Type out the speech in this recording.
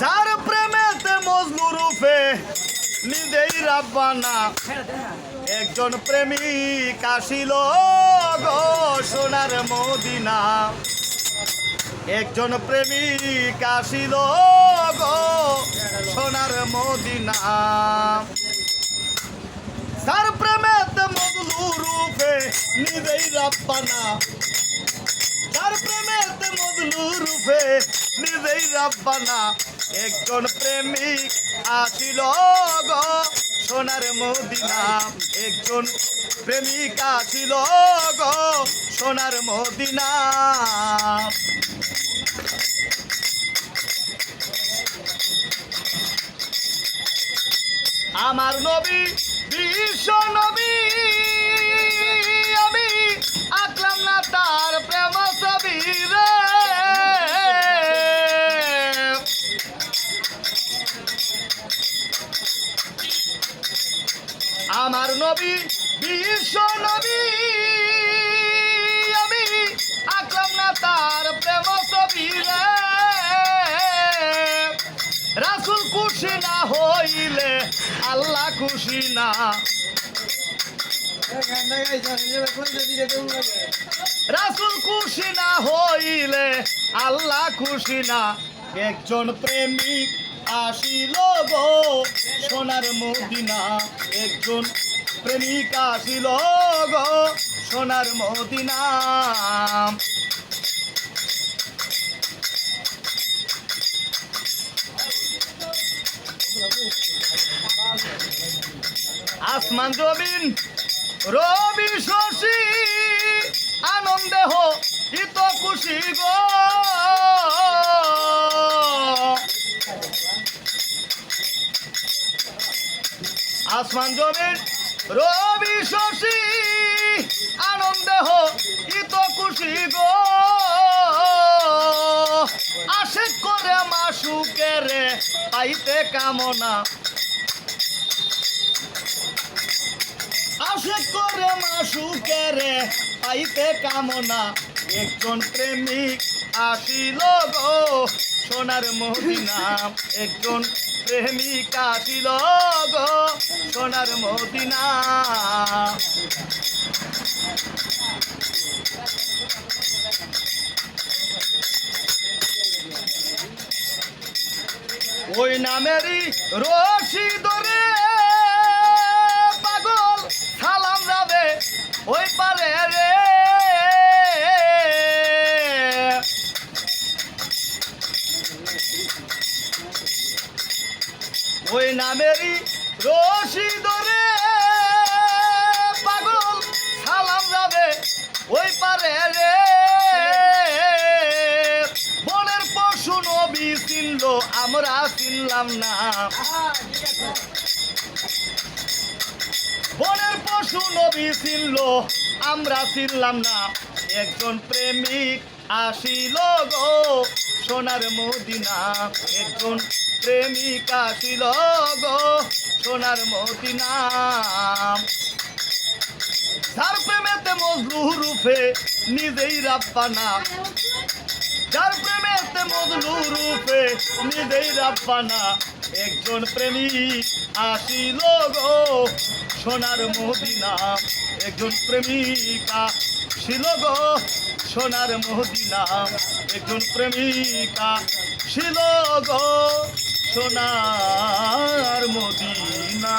যার প্রেমেতে মজনু রূপে নিজেই রাব্বানা একজন প্রেমিক আসিল গো সোনার মদিনা। একজন প্রেমিক আসিল গো সোনার মদিনা। যার প্রেমেতে মজনু রূপে নিজেই রাব্বানা যার প্রেমেতে মজনু রূপে নিজেই রাব্বানা একজন প্রেমিক আসিল গো, সোনার মদিনা। একজন প্রেমিক আসিল গো, সোনার মদিনা। আমার নবী, বিশ্ব নবী, আমি নবী বিশ্ব নবী। আমি আঁকলাম না তার প্রেম ছবি রাসুল খুশি না হইলে, আল্লাহ খুশি না। রাসুল খুশি না হইলে, আল্লাহ খুশি না। একজন প্রেমিক আসিল গো সোনার মদিনা, একজন প্রেমিক আসিল গো সোনার মদিনা। আসমান জমিন রবি শশী, আনন্দে হো ইত খুশি গো। আসমান জমিন রবি শশী, আনন্দে হো ইত খুশি গো। আশে করে মাসুকে রে, পাইতে কামনা। আশে করে মাসুকেরে পাইতে কামনা। একজন প্রেমিক আসিল গো, সোনার মদিনা একজন প্রেমিক আসিল গো সোনার মদিনা। ওই নামেরই রশি ধরে পাগল সালাম যাবে ওই পারে রে। ওই নামেরই পাগল যাবে ওই পারে রে। বনের পশু নবী চিনল, আমরা চিনলাম না। বনের আমরা চিনলাম না। একজন প্রেমিক আসিল গো সোনার মদিনা, একজন প্রেমিক আসিল গো সোনার মদিনা। যার প্রেমেতে মজলু রূপে নিজেই রাব্বানা। যার প্রেমের মজলু রূপে নিজেই রাব্বানা। একজন প্রেমী আসিল গো সোনার মদিনা। একজন প্রেমিকা ছিল গো সোনার মদিনা। একজন প্রেমিকা ছিল গো সোনার মদিনা।